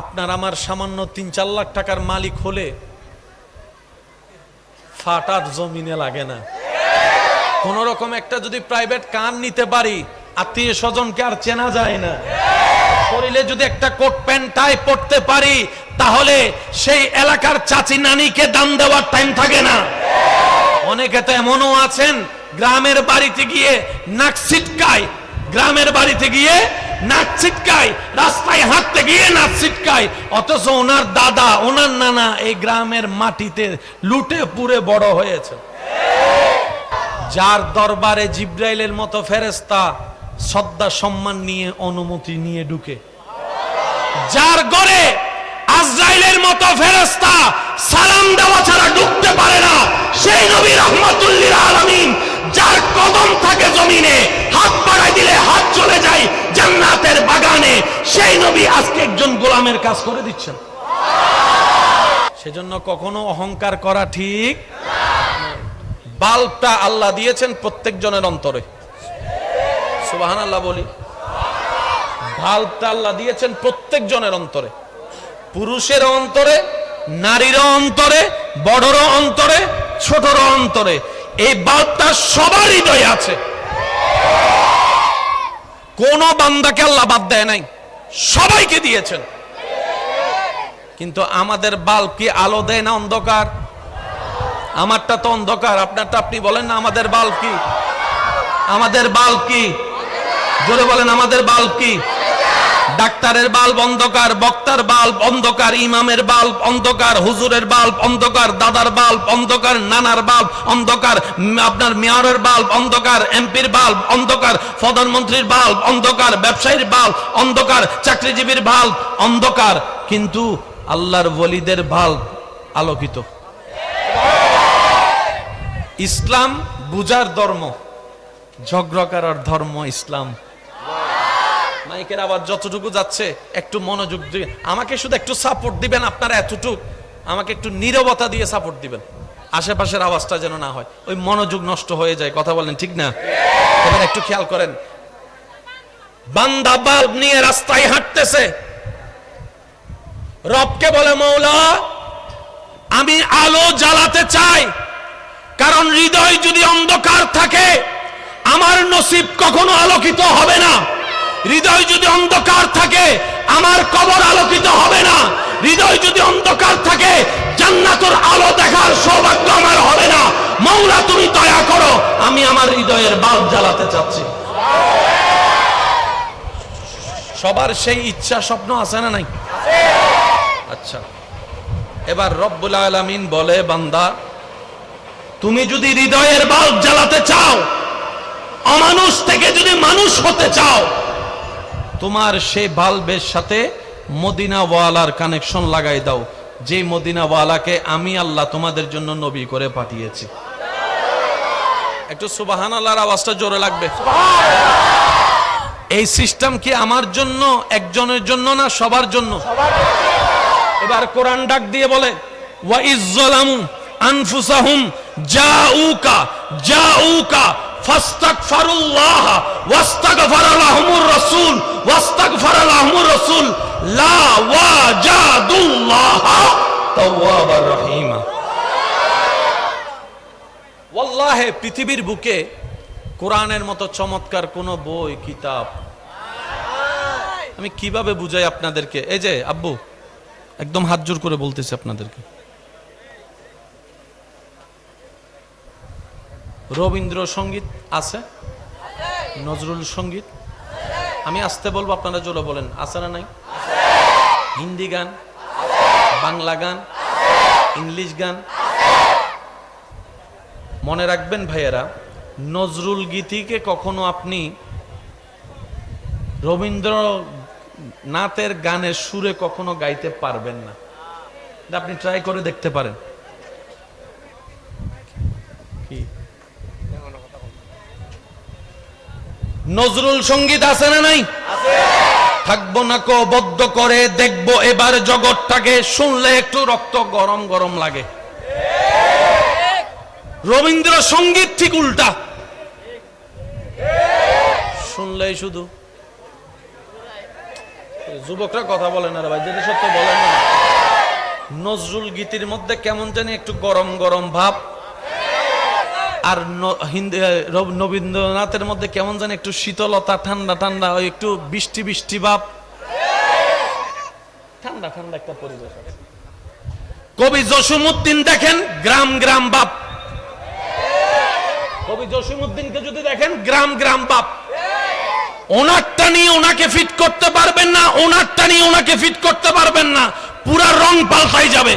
আপনার আমার সামান্য তিন চার লাখ টাকার মালিক হলে ফাটার জমিনে লাগে না। কোন রকম একটা যদি প্রাইভেট কান নিতে পারি, আত্মীয় স্বজনকে আর চেনা যায় না। শরীরে যদি একটা কোট প্যান্ট, টাই পড়তে পারি, তাহলে সেই এলাকার চাচি নানিকে দাম দেওয়ার টাইম থাকে না। অনেকে তো এমনও আছেন, গ্রামের বাড়িতে গিয়ে নাক ছিটকায়। গ্রামের বাড়িতে গিয়ে নাক ছিটকায়, রাস্তায় হাঁটতে গিয়ে নাক ছিটকায়। অথচ ওনার দাদা, ওনার নানা এই গ্রামের মাটিতে লুটে পুড়ে বড় হয়েছে। যার দরবারে জিব্রাইলের মতো ফেরেস্তা শ্রদ্ধা সম্মান নিয়ে, অনুমতি নিয়ে ঢুকে। যার গড়ে আজরাইলের মতো ফেরেস্তা সালাম দেওয়া ছাড়া ঢুকতে পারে না, সেই নবী রহমতুল্লিল আলামিন, যার কদম থাকে জমিনে, হাত বাড়াই দিলে হাত চলে যায় জান্নাতের বাগানে সেই নবী আজকে একজন গোলামের কাজ করে দিচ্ছেন। সেজন্য কখনো অহংকার করা ঠিক বাল্বটা আল্লাহ দিয়েছেন প্রত্যেক জনের অন্তরে। সুবাহান আল্লাহ বলি। বাল্বটা আল্লাহ দিয়েছেন প্রত্যেক জনের অন্তরে। পুরুষের অন্তরে নারীর অন্তরে বড়র অন্তরে ছোটর অন্তরে। এই বাল্বটা সবার হৃদয়ে আছে। কোন বান্দাকে আল্লাহ বাদ দেয় নাই। সবাইকে দিয়েছেন। কিন্তু আমাদের বাল্ব কি আলো দেয় না অন্ধকার? আমারটা তো অন্ধকার, আপনারটা আপনি বলেন না আমাদের বাল্ব কি? আমাদের বাল্ব কি? জোরে বলেন, আমাদের বাল্ব কি? ডাক্তারের বাল্ব অন্ধকার বক্তার বাল্ব অন্ধকার ইমামের বাল্ব অন্ধকার হুজুরের বাল্ব অন্ধকার দাদার বাল্ব অন্ধকার নানার বাল্ব অন্ধকার আপনার মেয়রের বাল্ব অন্ধকার এমপির বাল্ব অন্ধকার প্রধানমন্ত্রীর বাল্ব অন্ধকার ব্যবসায়ীর বাল্ব অন্ধকার চাকরিজীবীর বাল্ব অন্ধকার কিন্তু আল্লাহর বলিদের বাল্ব আলোকিত ইসলাম বুজার ধর্ম ঝগড়া করার ধর্ম ইসলাম মাইকের আবার যতটুকু যাচ্ছে, একটু মনোযোগ দিয়ে। আমাকে শুধু একটু সাপোর্ট দিবেন আপনারা এতটুক। আমাকে একটু নীরবতা দিয়ে সাপোর্ট দিবেন। আশেপাশের আওয়াজটা যেন না হয়। ওই মনোযোগ নষ্ট হয়ে যায়। কথা বলেন ঠিক না? এবার একটু খেয়াল করেন। বান্দা বাল্ব নিয়ে রাস্তায় হাঁটতেছে। রবকে বলে, মৌলা, আমি আলো জ্বালাতে চাই। কারণ হৃদয় যদি অন্ধকার থাকে, আমার নসিব কখনো আলোকিত হবে না। হৃদয় যদি অন্ধকার থাকে, আমার কবর আলোকিত হবে না। হৃদয় যদি অন্ধকার থাকে, জান্নাতুর আলো দেখার সৌভাগ্য আমার হবে না। মৌলা, তুমি দয়া করো, আমি আমার হৃদয়ের বাল্ব জ্বালাতে চাচ্ছি। সবার সেই ইচ্ছা স্বপ্ন আছে না নাই? আচ্ছা। এবার রব্বুল আলামিন বলে, বান্দা, তুমি যদি হৃদয়ের বাল্ব জ্বালাতে চাও, অমানুষ থেকে যদি মানুষ হতে চাও তোমার সে বাল্বের সাথে মদিনা ওয়ালার কানেকশন লাগাই দাও। যে মদিনা ওয়ালাকে আমি আল্লাহ তোমাদের জন্য নবী করে পাঠিয়েছি। একটু সুবাহান আল্লাহর আওয়াজটা জোরে লাগবে। এই সিস্টেম কি আমার জন্য, একজনের জন্য না সবার জন্য? এবার কোরআন ডাক দিয়ে বলে ওয়া ইজ্জালামু আনফুসাহুম জাউকা জাউকা পৃথিবীর বুকে কোরআনের মতো চমৎকার কোন বই, কিতাব। আমি কীভাবে বুঝাই আপনাদেরকে? এই যে, আব্বু, একদম হাত জোর করে বলতেছি আপনাদেরকে। রবীন্দ্র সংগীত আছে? নজরুল সংগীত? আমি আসতে বলব, আপনারা জোরে বলেন। আছে না নাই? হিন্দি গান? বাংলা গান? ইংলিশ গান? মনে রাখবেন ভাইয়েরা, নজরুল গীতিকে কখনো আপনি রবীন্দ্র নাথের গানের সুরে কখনো গাইতে পারবেন না। আপনি ট্রাই করে দেখতে পারেন। নজরুল সংগীত আছে না নাই? থাকব না কো, বদ্ধ করে দেখব এবার জগৎটাকে। শুনলে একটু রক্ত গরম গরম লাগে। রবীন্দ্র সংগীত ঠিক উল্টা। শুনলেই শুধু। যুবকরা কথা বলেন না ভাই, যদি সত্য বলেন না। নজরুল গীতির মধ্যে কেমন জানি একটু গরম গরম ভাব। আর রবীন্দ্রনাথের মধ্যে কেমন জানি একটু শীতলতা, ঠান্ডা ঠান্ডা, ওই একটু বৃষ্টি বৃষ্টি ভাব। ঠান্ডা ঠান্ডা একটা পরিবেশ কবি জসিমুদ্দিন দেখেন, গ্রাম গ্রাম বাপ। কবি জসিমুদ্দিনকে যদি দেখেন, গ্রাম গ্রাম বাপ। ওনারটা নিয়ে ওনাকে ফিট করতে পারবেন না, ওনারটা নিয়ে ওনাকে ফিট করতে পারবেন না। পুরা রং পাল্টাই যাবে।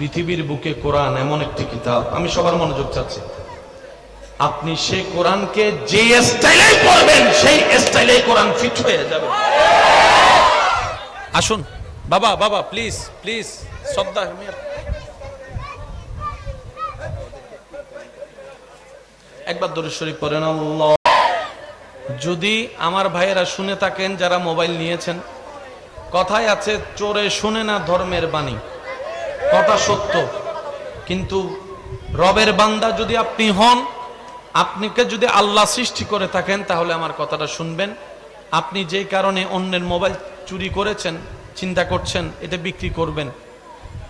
পৃথিবীর বুকে কোরআন এমন একটি কিতাব, আমি সবার মনোযোগ চাচ্ছি। আপনি সেই কোরআনকে যে স্টাইলে পড়বেন, সেই স্টাইলে কোরআন ফিট হয়ে যাবে। আসুন। বাবা বাবা, প্লিজ প্লিজ শ্রদ্ধা একবার দরুদ শরীফ পড়েন যদি আমার ভাইয়েরা শুনে থাকেন, যারা মোবাইল নিয়েছেন, কথায় আছে, চোরে শুনে না ধর্মের বাণী। কথা সত্য। কিন্তু রবের বান্দা যদি আপনি হন আপনাকে যদি আল্লাহ সৃষ্টি করে থাকেন, তাহলে আমার কথাটা শুনবেন। আপনি যেই কারণে অন্যের মোবাইল চুরি করেছেন, চিন্তা করছেন, এটা বিক্রি করবেন।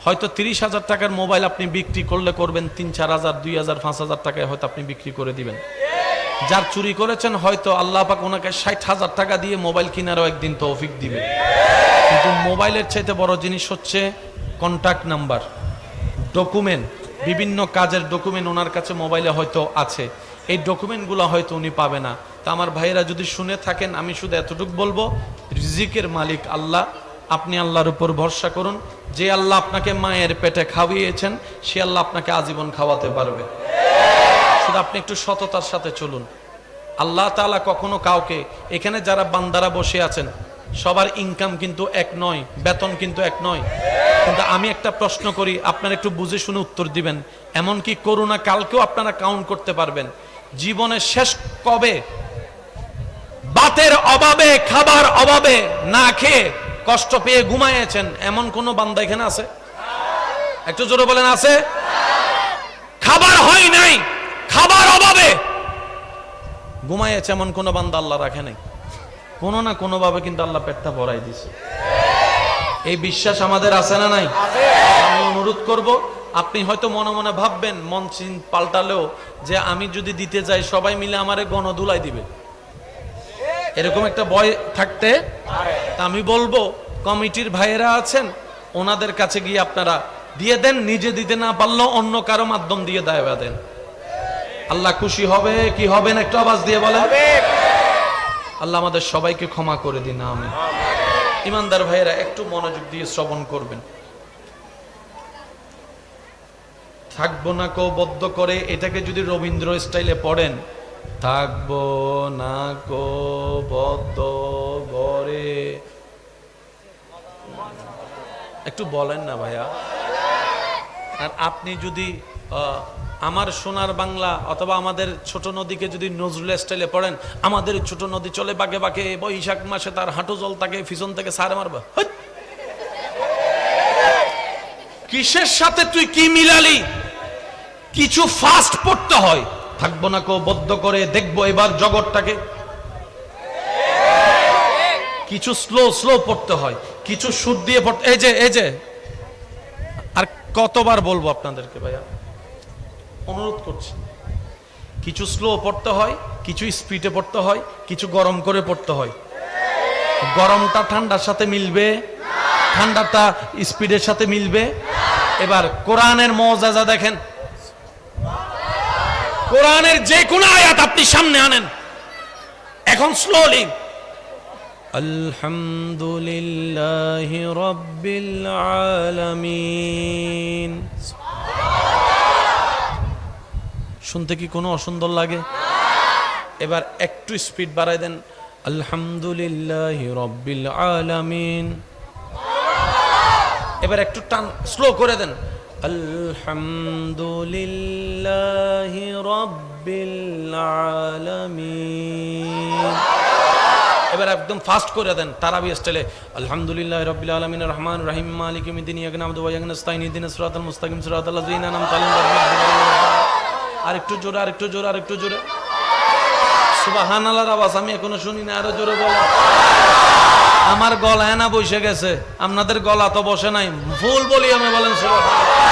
হয়তো তিরিশ হাজার টাকার মোবাইল আপনি বিক্রি করলে করবেন, তিন, চার হাজার, দুই হাজার, পাঁচ হাজার টাকায় হয়তো আপনি বিক্রি করে দিবেন। যার চুরি করেছেন, হয়তো আল্লাহ পাক ওনাকে ষাট হাজার টাকা দিয়ে মোবাইল কেনারও একদিন তৌফিক দিবে। কিন্তু মোবাইলের চাইতে বড় জিনিস হচ্ছে কন্টাক্ট নাম্বার ডকুমেন্ট বিভিন্ন কাজের ডকুমেন্ট ওনার কাছে মোবাইলে হয়তো আছে। এই ডকুমেন্টগুলো হয়তো উনি পাবে না। তা আমার ভাইয়েরা যদি শুনে থাকেন, আমি শুধু এতটুকু বলব, রিজিকের মালিক আল্লাহ, আপনি আল্লাহর উপর ভরসা করুন। যে আল্লাহ আপনাকে মায়ের পেটে খাওয়িয়েছেন, সে আল্লাহ আপনাকে আজীবন খাওয়াতে পারবে। শুধু আপনি একটু সততার সাথে চলুন। আল্লাহ তাআলা কখনো কাউকে, এখানে যারা বান্দারা বসে আছেন সবার ইনকাম কিন্তু এক নয়, বেতন কিন্তু এক নয়। কিন্তু আমি একটা প্রশ্ন করি, আপনারা একটু বুঝে শুনে উত্তর দিবেন। এমনকি করোনা কালকেও আপনারা কাউন্ট করতে পারবেন। জীবনের শেষ কবে? বাতের অভাবে, খাবার অভাবে, না খেয়ে কষ্ট পেয়ে ঘুমাইয়েছেন, এমন কোন বান্দা এখানে আছে? একটু জোরে বলেন, আছে? খাবার হয় নাই, খাবার অভাবে। ঘুমাইয়েছে এমন কোন বান্দা আল্লাহ রাখে নাই। কোনো না কোনো ভাবে কিন্তু আল্লাহ পেটটা ভরাই দিছে। এই বিশ্বাস আমাদের আছে না নাই? আমি অনুরোধ করব, আপনি হয়তো মনে মনে ভাববেন, মন চিন পাল্টালেও যে আমি যদি দিতে যাই, সবাই মিলে আমারে গণদুলাই দিবে। এরকম একটা ভয় থাকতে আমি বলব, কমিটির ভাইয়েরা আছেন, ওনাদের কাছে গিয়ে আপনারা দিয়ে দেন, নিজে দিতে না পারলেও অন্য কারও মাধ্যম দিয়ে দায় দেন আল্লাহ খুশি হবে, কি হবেন একটু আওয়াজ দিয়ে বলেন। আল্লাহ আমাদের সবাইকে ক্ষমা করে দিন আমি ইমানদার ভাইয়েরা, একটু মনোযোগ দিয়ে শ্রবণ করবেন। থাকব না কো বদ্ধ করে, এটাকে যদি রবীন্দ্র স্টাইলে পড়েন, থাকব না কো বদ্ধ করে। একটু বলেন না ভাইয়া। আর আপনি যদি আমার সোনার বাংলা অথবা আমাদের ছোট নদীকে যদি নজরুল স্টাইলে পড়েন, আমাদের ছোট নদী চলে বাগে বাগে বৈশাখ মাসে তার হাঁটু জল তাকে পিছন থেকে সারে মারবা। কিসের সাথে তুই কি মিলালি? কিছু ফাস্ট পড়তে হয়। থাকব না কো বদ্ধ করে, দেখব এবার জগৎটাকে। কিছু স্লো স্লো পড়তে হয়। কিছু সুর দিয়ে পড়তে এই যে এই যে। কতবার বলব আপনাদেরকে ভাইয়া? অনুরোধ করছি। কিছু স্লো পড়তে হয়, কিছু স্পিডে পড়তে হয়, কিছু গরম করে পড়তে হয়। গরমটা ঠান্ডার সাথে মিলবে। ঠান্ডাটা স্পিডের সাথে মিলবে। এবার কোরআনের মজাজা দেখেন। কোরআনের যে কোনো আয়াত আপনি সামনে আনেন। এখন স্লোলি আলহামদুলিল্লাহ রব্বিল আলামিন। শুনতে কি কোনো অসুন্দর লাগে? এবার একটু স্পিড বাড়াই দেন। আলহামদুলিল্লাহ রব্বিল আলামিন। এবার একটু টান, স্লো করে দেন। আলহামদুলিল্লাহ রব্বিল আলামিন। এবার একদম ফাস্ট করে দেন তারাবি স্টাইলে আলহামদুলিল্লাহ রাব্বিল আলামিন রহমান রহিম, মালিক ইয়াউমিদ্দিন ইয়াকা নাবুদু ওয়া ইয়াকা নাস্তাইন ইহদিনাস মুস্তাকিম গায়রিল মাগদুবি আলাইহিম ওয়া লাদ-দাল্লিন। আর একটু জোরে আর একটু জোরে আর একটু জোরে। সুবাহান আল্লাহর আওয়াজ আমি এখনও শুনি না, আরও জোরে বলো আমার গলায় না বসে গেছে, আপনাদের গলা তো বসে নাই, ভুল বলি আমি বলেন সুবহান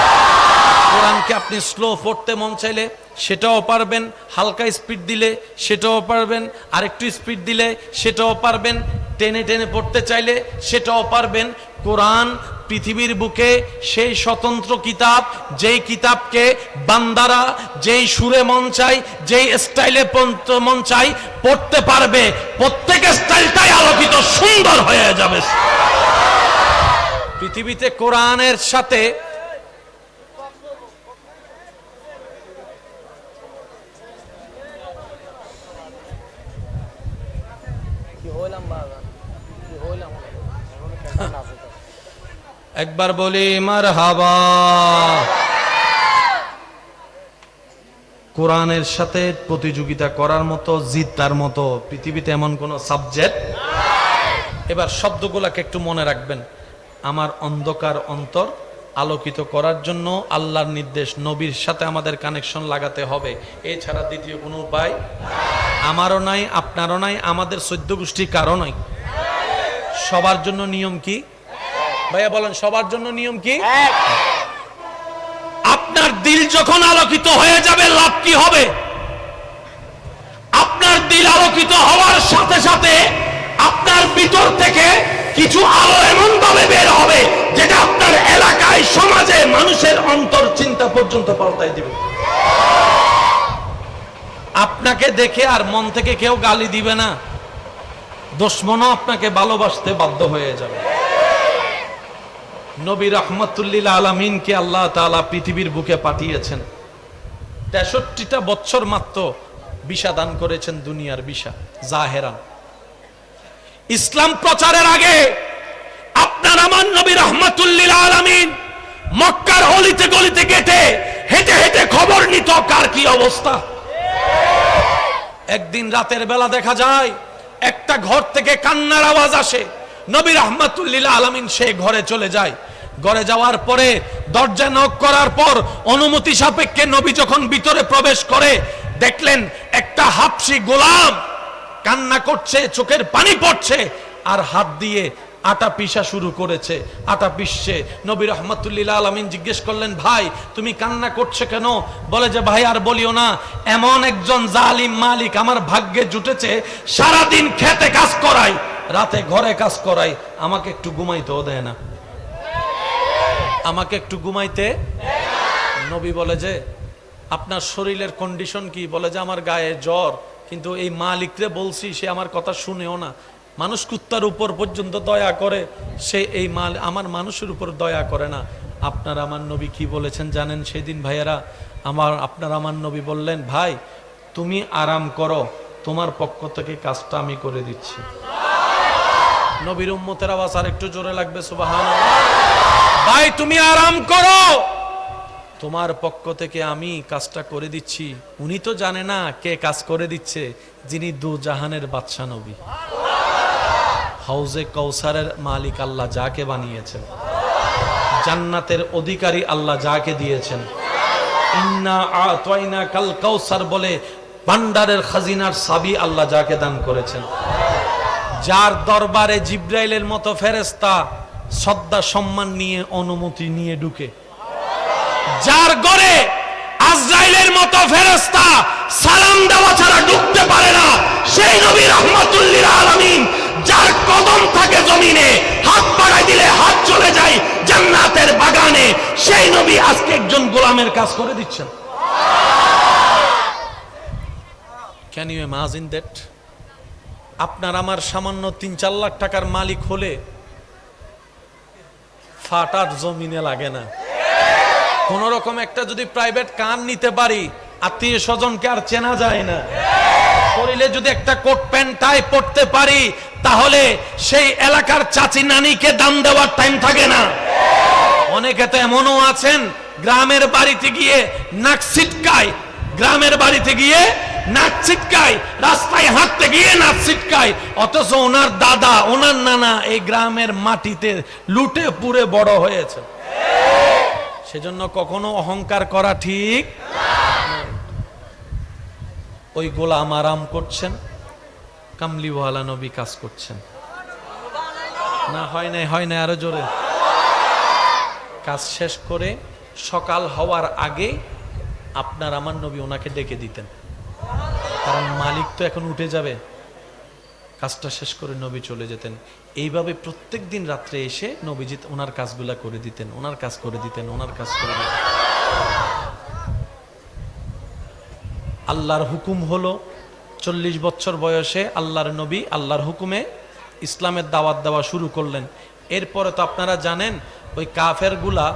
কোরআনকে আপনি স্লো পড়তে মন চাইলে সেটাও পারবেন, হালকা স্পিড দিলে সেটাও পারবেন, আরেকটু স্পিড দিলে সেটাও পারবেন, টেনে টেনে পড়তে চাইলে সেটাও পারবেন। কোরআন পৃথিবীর বুকে সেই স্বতন্ত্র কিতাব, যেই কিতাবকে বান্দারা যেই সুরে মন চাই যেই স্টাইলে মন চাই পড়তে পারবে। প্রত্যেক স্টাইলটাই আলোকিত, সুন্দর হয়ে যাবে। পৃথিবীতে কোরআনের সাথে কি হইলাম বাবা কি হইলাম একবার বলি মার হাবা কোরআনের সাথে প্রতিযোগিতা করার মতো জিতার মতো, পৃথিবীতে এমন কোন সাবজেক্ট এবার শব্দগুলাকে একটু মনে রাখবেন। আমার অন্ধকার অন্তর আলোকিত করার জন্য আল্লাহর নির্দেশ, নবীর সাথে আমাদের কানেকশন লাগাতে হবে। এছাড়া দ্বিতীয় কোনো উপায়? আমারও নাই, আপনারও নাই, আমাদের চোদ্দ গোষ্ঠীর কারও নাই। সবার জন্য নিয়ম কি? ভাইয়া বলেন সবার জন্য নিয়ম কি? আপনার দিল যখন আলোকিত হয়ে যাবে লাভ কি হবে? আপনার দিল আলোকিত হওয়ার সাথে সাথে আপনার ভিতর থেকে কিছু আলো এমন ভাবে বের হবে যেটা আপনার এলাকায় সমাজে মানুষের অন্তর চিন্তা পর্যন্ত পাল্টাই দিবে। আপনাকে দেখে আর মন থেকে কেউ গালি দিবে না। দুশ্মনও আপনাকে ভালোবাসতে বাধ্য হয়ে যাবে। নবী রহমতুল্লিল আলমিনকে আল্লাহ তাআলা পৃথিবীর বুকে পাঠিয়েছেন। তেষট্টিটা বছর মাত্র বিষা দান করেছেন দুনিয়ার বিষা জাহেরা ইসলাম প্রচারের আগে আপনার আমার নবী রহমতুল্লিল আলমিন মক্কার অলিতে গলিতে গেটে হেঁটে হেঁটে খবর নিত কার কি অবস্থা। একদিন রাতের বেলা দেখা যায়, একটা ঘর থেকে কান্নার আওয়াজ আসে। নবী রহমাতুল্লিল আলমিন সে ঘরে চলে যায়। ঘরে যাওয়ার পরে দরজা নক করার পর অনুমতি সাপেক্ষে নবী যখন ভিতরে প্রবেশ করে, দেখলেন একটা হাফসি গোলাম কান্না করছে, চোখের পানি পড়ছে আর হাত দিয়ে আটা পিসা শুরু করেছে, আটা পিসছে নবী রহমতুল্লিল আলমিন জিজ্ঞেস করলেন, ভাই, তুমি কান্না করছে কেন? বলে যে, ভাই, আর বলিও না, এমন একজন জালিম মালিক আমার ভাগ্যে জুটেছে, সারাদিন খেতে কাজ করাই রাতে ঘরে কাজ করাই আমাকে একটু ঘুমাইতেও দেয় না। আমাকে একটু ঘুমাইতে নবী বলে যে, আপনার শরীরের কন্ডিশন কি? বলে যে, আমার গায়ে জ্বর। কিন্তু এই মালিকরে বলছি, সে আমার কথা শুনেও না। মানুষ কুত্তার উপর পর্যন্ত দয়া করে, সে এই মাল, আমার মানুষের উপর দয়া করে না। আপনার আমার নবী কি বলেছেন জানেন সেদিন, ভাইয়েরা? আমার, আপনার আমার নবী বললেন, ভাই, তুমি আরাম করো। তোমার পক্ষ থেকে কাজটা আমি করে দিচ্ছি। নবীর উম্মতের আওয়াজ আর একটু জোরে লাগবে সুবাহান ভাই, তুমি আরাম করো। তোমার পক্ষ থেকে আমি কাজটা করে দিচ্ছি। উনি তো জানে না কে কাজ করে দিচ্ছে, যিনি দু জাহানের বাদশা নবী। হাউজে কৌসারের মালিক আল্লাহ যাকে বানিয়েছেন। জান্নাতের অধিকারী আল্লাহ যাকে দিয়েছেন। ইন্না আতওয়াইনা কাল কাউসার বলে, ভান্ডারের খাজিনার সাবি আল্লাহ যাকে দান করেছেন। যার দরবারে জিব্রাইলের মতো ফেরেস্তা শ্রদ্ধা সম্মান নিয়ে, অনুমতি নিয়ে ঢুকে। যার গড়ে আজরাইলের মতো ফেরেস্তা সালাম দেওয়া ছাড়া ঢুকতে পারে না, সেই নবী রহমাতুল্লিল আলামিন, যার কদম থাকে জমিনে, হাত বাড়াই দিলে হাত চলে যায় জান্নাতের বাগানে, সেই নবী আজকে একজন গোলামের কাজ করে দিচ্ছেন। ক্যান ইউ ইমাজিন দ্যাট আপনার আমার সামান্য তিন চার লাখ টাকার মালিক হলে ফাটার জমিনে লাগে না। কোন রকম একটা যদি প্রাইভেট কান নিতে পারি, আত্মীয় স্বজনকে আর চেনা যায় না। শরীরে যদি একটা কোট প্যান্ট, টাই পড়তে পারি, তাহলে সেই এলাকার চাচি নানিকে দাম দেওয়ার টাইম থাকে না। অনেকে তো এমনও আছেন, গ্রামের বাড়িতে গিয়ে নাক ছিটকায়, গ্রামের বাড়িতে গিয়ে নাক ছিটকায়, রাস্তায় হাঁটতে গিয়ে নাক ছিটকায়। অথচ ওনার দাদা, ওনার নানা এই গ্রামের মাটিতে লুটে পুড়ে বড় হয়েছে। সেজন্য কখনো অহংকার করা ঠিক ওই গোলাম আরাম করছেন, কামলিওয়ালা নবী কাজ করছেন। না, হয় নাই হয় নাই, আরও জোরে। কাজ শেষ করে সকাল হওয়ার আগে আপনার আমার নবী ওনাকে ডেকে দিতেন। কারণ মালিক তো এখন উঠে যাবে। কাজটা শেষ করে নবী চলে যেতেন। এইভাবে প্রত্যেক দিন রাত্রে এসে নবীজি ওনার কাজগুলা করে দিতেন, ওনার কাজ করে দিতেন, ওনার কাজ করে দিতেন। আল্লাহর হুকুম হলো চল্লিশ বছর বয়সে আল্লাহর নবী আল্লাহর হুকুমে ইসলামের দাওয়াত দেওয়া শুরু করলেন। এরপরে তো আপনারা জানেন, ওই কাফেরগুলা,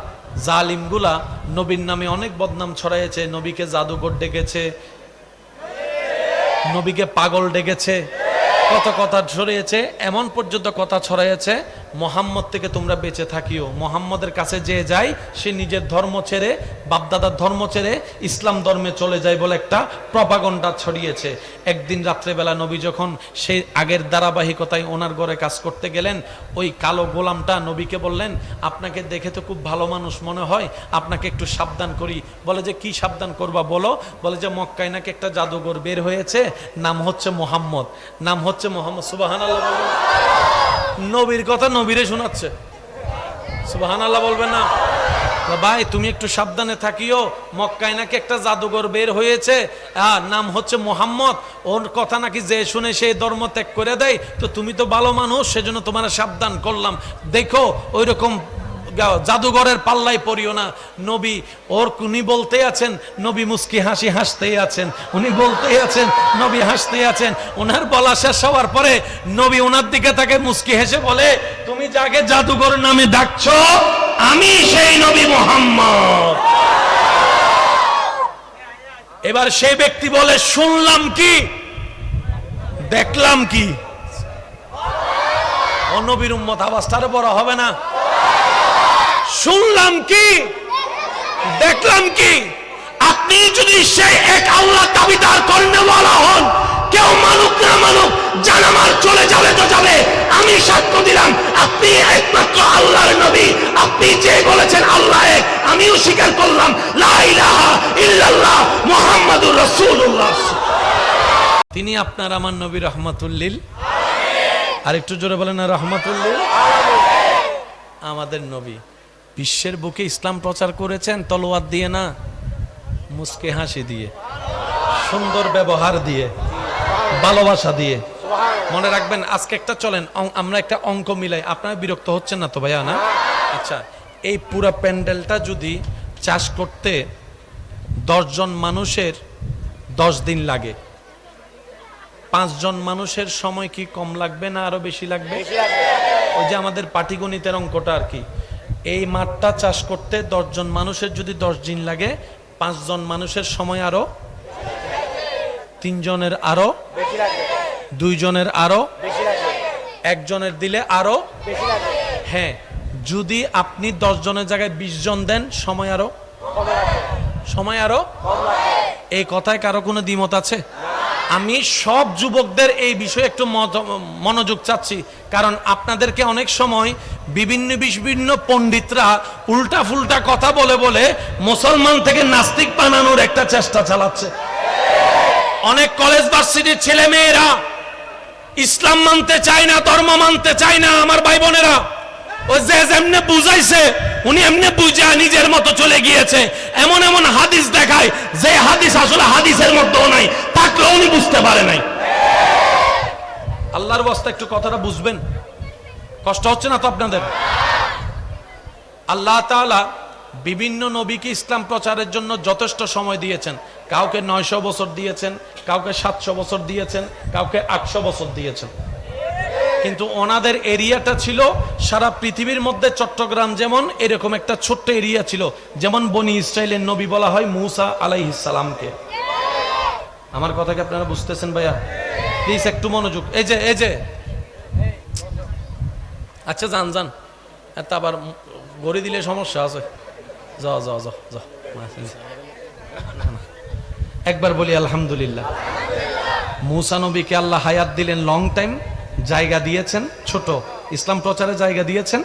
জালিমগুলা নবীর নামে অনেক বদনাম ছড়াইয়েছে, নবীকে জাদুঘর ডেকেছে নবীকে পাগল ডেকেছে কত কথা ছড়িয়েছে এমন পর্যন্ত কথা ছড়াইয়েছে মোহাম্মদ থেকে তোমরা বেঁচে থাকিও। মোহাম্মদের কাছে যে যায় সে নিজের ধর্ম ছেড়ে, বাপদাদার ধর্ম ছেড়ে ইসলাম ধর্মে চলে যায় বলে একটা প্রপাগন্ডা ছড়িয়েছে। একদিন রাত্রেবেলা নবী যখন সেই আগের ধারাবাহিকতায় ওনার ঘরে কাজ করতে গেলেন, ওই কালো গোলামটা নবীকে বললেন, আপনাকে দেখে তো খুব ভালো মানুষ মনে হয়, আপনাকে একটু সাবধান করি। বলে যে, কি সাবধান করবা বলো? বলে যে, মক্কায় নাকি একটা জাদুঘর বের হয়েছে, নাম হচ্ছে মোহাম্মদ। নাম হচ্ছে মোহাম্মদ সুবাহান নবীর কথা নবীরে শোনাচ্ছে। সুবাহান বলবেন না। ভাই, তুমি একটু সাবধানে থাকিও। মক্কায় নাকি একটা জাদুঘর বের হয়েছে। আর নাম হচ্ছে মোহাম্মদ। ওর কথা নাকি যে শুনে সেই ধর্ম ত্যাগ করে দেয়। তো তুমি তো ভালো মানুষ, সেজন্য তোমার সাবধান করলাম। দেখো ওই রকম জাদুঘরের পাল্লাই পড়িও না। নবী ওর উনি বলতে আছেন, নবী মুস্কি হাসি হাসতেই আছেন, উনি বলতেই আছেন, নবী হাসতে আছেন। ওনার বলা শেষ হওয়ার পরে নবী ওনার দিকে তাকে মুস্কি হেসে বলে, তুমি যাকে জাদুঘর নামে ডাকছো, আমি সেই নবী মোহাম্মদ। এবার সেই ব্যক্তি বলে, শুনলাম কি? দেখলাম কি? ও নবীর উম্মত আওয়াজটারে বড় হবে না? শুনলাম কি? দেখলাম কি? আপনি যদি সেই এক আল্লাহ দাবিদার কর্ণেওয়ালা হন কেউ মানুক না মানুক জান আমার চলে যাবে তো যাবে। আমি সাক্ষ্য দিলাম আপনি একমাত্র আল্লাহর নবী। আপনি যে বলেছেন আল্লাহ এক আমিও স্বীকার করলাম লা ইলাহা ইল্লাল্লাহ মুহাম্মাদুর রাসূলুল্লাহ। তিনি আপনার আমার নবী রহমাতুল্লিল। আর একটু জোরে বলেন না রহমাতুল্লিল। আমাদের নবী। বিশ্বের বুকে ইসলাম প্রচার করেছেন তলোয়ার দিয়ে না মুসকে হাসি দিয়ে সুন্দর ব্যবহার দিয়ে ভালোবাসা দিয়ে। মনে রাখবেন আজকে একটা চলেন আমরা একটা অঙ্ক মিলাই আপনারা বিরক্ত হচ্ছেন না তো ভাইয়া না? আচ্ছা এই পুরো প্যান্ডেলটা যদি চাষ করতে দশজন মানুষের দশ দিন লাগে পাঁচজন মানুষের সময় কি কম লাগবে না আরও বেশি লাগবে। ওই যে আমাদের পাটিগণিতের অঙ্কটা আর কি। এই মাঠটা চাষ করতে দশজন মানুষের যদি দশ দিন লাগে, পাঁচজন মানুষের সময় আরও, তিনজনের আরও, দুইজনের আরও, একজনের দিলে আরও হ্যাঁ যদি আপনি দশ জনের জায়গায় বিশ জন দেন, সময় আরও সময় আরও, এই কথায় কারও কোনো দ্বিমত আছে? আমি সব যুবকদের এই বিষয়ে একটু মনোযোগ চাচ্ছি। কারণ আপনাদেরকে অনেক সময় বিভিন্ন বিভিন্ন পণ্ডিতরা উল্টা ফুলটা কথা বলে বলে মুসলমান থেকে নাস্তিক বানানোর একটা চেষ্টা চালাচ্ছে। অনেক কলেজ ভার্সিটির ছেলে মেয়েরা ইসলাম মানতে চায় না, ধর্ম মানতে চায় না, আমার ভাই বোনেরা। কষ্ট হচ্ছে না তো আপনাদের? আল্লাহ তাআলা বিভিন্ন নবীকে ইসলাম প্রচারের জন্য যথেষ্ট সময় দিয়েছেন। কাউকে নয়শো বছর দিয়েছেন, কাউকে সাতশো বছর দিয়েছেন, কাউকে আটশো বছর দিয়েছেন। কিন্তু ওনাদের এরিয়াটা ছিল সারা পৃথিবীর মধ্যে চট্টগ্রাম যেমন এরকম একটা ছোট্ট এরিয়া ছিল, যেমন বনি ইসরায়েলের নবী বলা হয় মুসা আলাইহিসালামকে আমার কথা কি আপনারা বুঝতেছেন ভাইয়া? প্লিজ একটু মনোযোগ। এই যে এই যে। আচ্ছা যান যান। এত আবার গড়ি দিলে সমস্যা আছে। যাও যাও যাও একবার বলি আলহামদুলিল্লাহ। মুসা নবীকে আল্লাহ হায়াত দিলেন লং টাইম জায়গা দিয়েছেন, ছোট। ইসলাম প্রচারে জায়গা দিয়েছেন।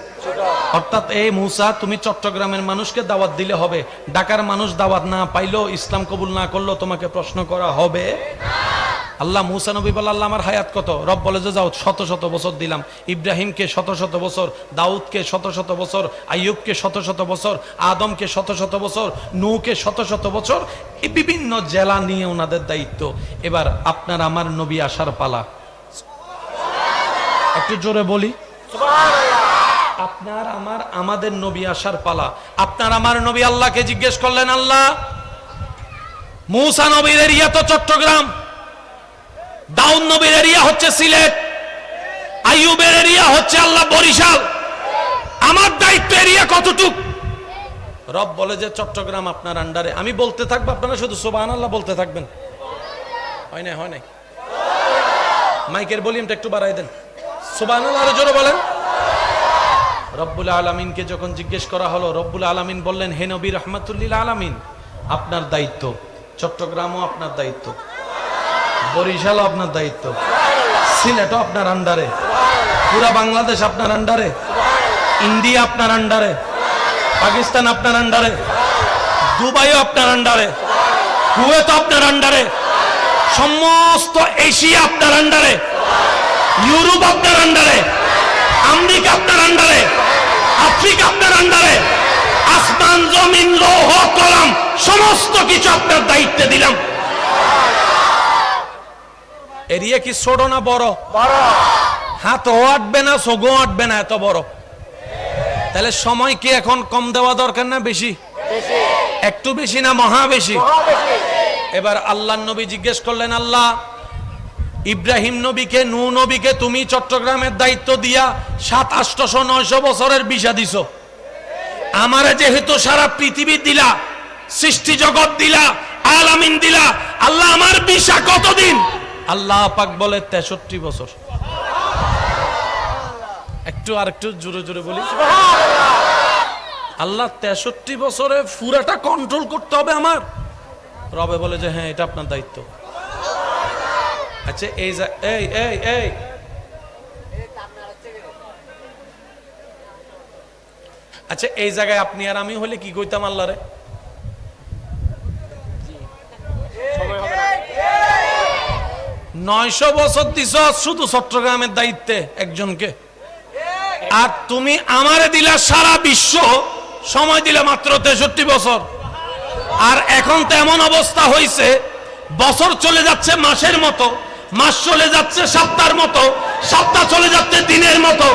অর্থাৎ এই মুসা, তুমি চট্টগ্রামের মানুষকে দাওয়াত দিলে হবে। ঢাকার মানুষ দাওয়াত না পাইলেও ইসলাম কবুল না করলেও তোমাকে প্রশ্ন করা হবে। আল্লাহ মুসা নবী বলে, আল্লাহ, আমার হায়াত কত? রব বলে, যে যাও, শত শত বছর দিলাম। ইব্রাহিমকে শত শত বছর, দাউদকে শত শত বছর, আইয়ুবকে শত শত বছর, আদমকে শত শত বছর নূকে শত শত বছর বিভিন্ন জেলা নিয়ে ওনাদের দায়িত্ব। এবার আপনার আমার নবী আসার পালা। একটু জোরে বলি। আপনার আমার আমাদের নবী আসার পালা। আপনার আমার নবী আল্লাহকে জিজ্ঞেস করলেন আল্লাহ মুসা নবীর এরিয়া তো চট্টগ্রাম। দাউদ নবীর এরিয়া হচ্ছে সিলেট। আইয়ুবের এরিয়া হচ্ছে আল্লাহ বরিশাল। আমার দায়িত্ব এরিয়া কতটুক? রব বলে যে চট্টগ্রাম আপনার আন্ডারে। আমি বলতে থাকব আপনারা শুধু সোবান আল্লাহ বলতে থাকবেন। হয় নাই হয় নাই? মাইকের ভলিউমটা একটু বাড়াই দেন। সোবান আল্লাহ আরও জোরে বলেন। রব্বুল আলমিনকে যখন জিজ্ঞেস করা হলো, রব্বুল আলমিন বললেন, হে নবী রহমতুল্লিল আলমিন, আপনার দায়িত্ব, চট্টগ্রামও আপনার দায়িত্ব, বরিশালও আপনার দায়িত্ব, সিলেটও আপনার আন্ডারে, পুরা বাংলাদেশ আপনার আন্ডারে, ইন্ডিয়া আপনার আন্ডারে, পাকিস্তান আপনার আন্ডারে, দুবাইও আপনার আন্ডারে কুয়েত আপনার আন্ডারে, সমস্ত এশিয়া আপনার আন্ডারে ইউরোপ আপনার আন্ডারে আমেরিকা আপনার আন্ডারে আফ্রিকা আপনার আন্ডারে আসমান জমিন লৌহ কলাম সমস্ত কিছু আপনার দায়িত্বে দিলাম। এরিয়া কি ছোট না বড়? হাতও আটবে না সগো আটবে না এত বড়। তাহলে সময় কি এখন কম দেওয়া দরকার না বেশি? একটু বেশি না মহা বেশি? এবার আল্লাহ নবী জিজ্ঞেস করলেন আল্লাহ ইব্রাহিম নবীকে নু নবীকে তুমি চট্টগ্রামের দায়িত্ব দিয়া সাত আষ্টশো নয়শো বছরের বিষা দিছ। আমারে যেহেতু সারা পৃথিবী দিলা, সৃষ্টি জগৎ দিলা, আলামিন দিলা, আল্লাহ আমার বিষা কতদিন? আল্লাহ পাক বলে তেষট্টি বছর। একটু আর একটু জোরে জোরে বলি। আল্লাহ তেষট্টি বছরে ফুরাটা কন্ট্রোল করতে হবে আমার। রবে বলে যে হ্যাঁ এটা আপনার দায়িত্ব। আচ্ছা এই যা- এই এই এই। আচ্ছা এই জায়গায় আপনি আর আমি হলে কি কইতাম আল্লাহরে? নয়শো বছর দিছ শুধু চট্টগ্রামের দায়িত্বে একজনকে। আর তুমি আমারে দিলা সারা বিশ্ব সময় দিলে মাত্র তেষট্টি বছর। আর এখন তো এমন অবস্থা হয়েছে বছর চলে যাচ্ছে মাসের মতো। মাস চলে যাচ্ছে সপ্তাহের মতো সপ্তাহ চলে যাচ্ছে দিনের মতো।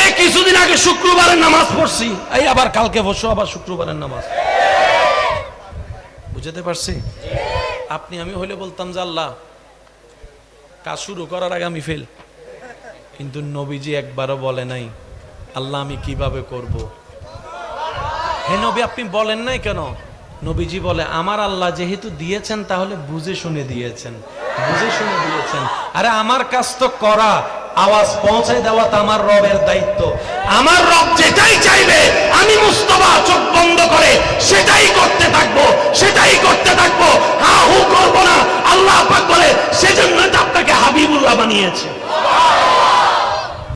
এই কিছুদিন আগে শুক্রবারের নামাজ পড়ছি। এই আবার কালকে বসো, আবার শুক্রবারের নামাজ। বুঝতে পারছি? আপনি, আমি হলে বলতাম যে আল্লাহ, কাজ শুরু করার আগে আমি ফেল কিন্তু নবীজি একবারও বলে নাই, আল্লাহ আমি কীভাবে করব? হে নবী, আপনি বলেন নাই কেন? নবীজি বলে, আমার আল্লাহ যেহেতু দিয়েছেন, তাহলে বুঝে শুনে দিয়েছেন। বুঝে শুনে দিয়েছেন। আরে, আমার কাজ তো করা, আওয়াজ পৌঁছায় দেওয়া তো আমার রবের দায়িত্ব। আমার রব যেটাই চাইবে, আমি মুস্তফা চোখ বন্ধ করে সেটাই করতে থাকব, সেটাই করতে থাকব। হা হু করব না, আল্লাহ পাক বলে সেজন্য আপনাকে হাবিবুল্লাহ বানিয়েছে।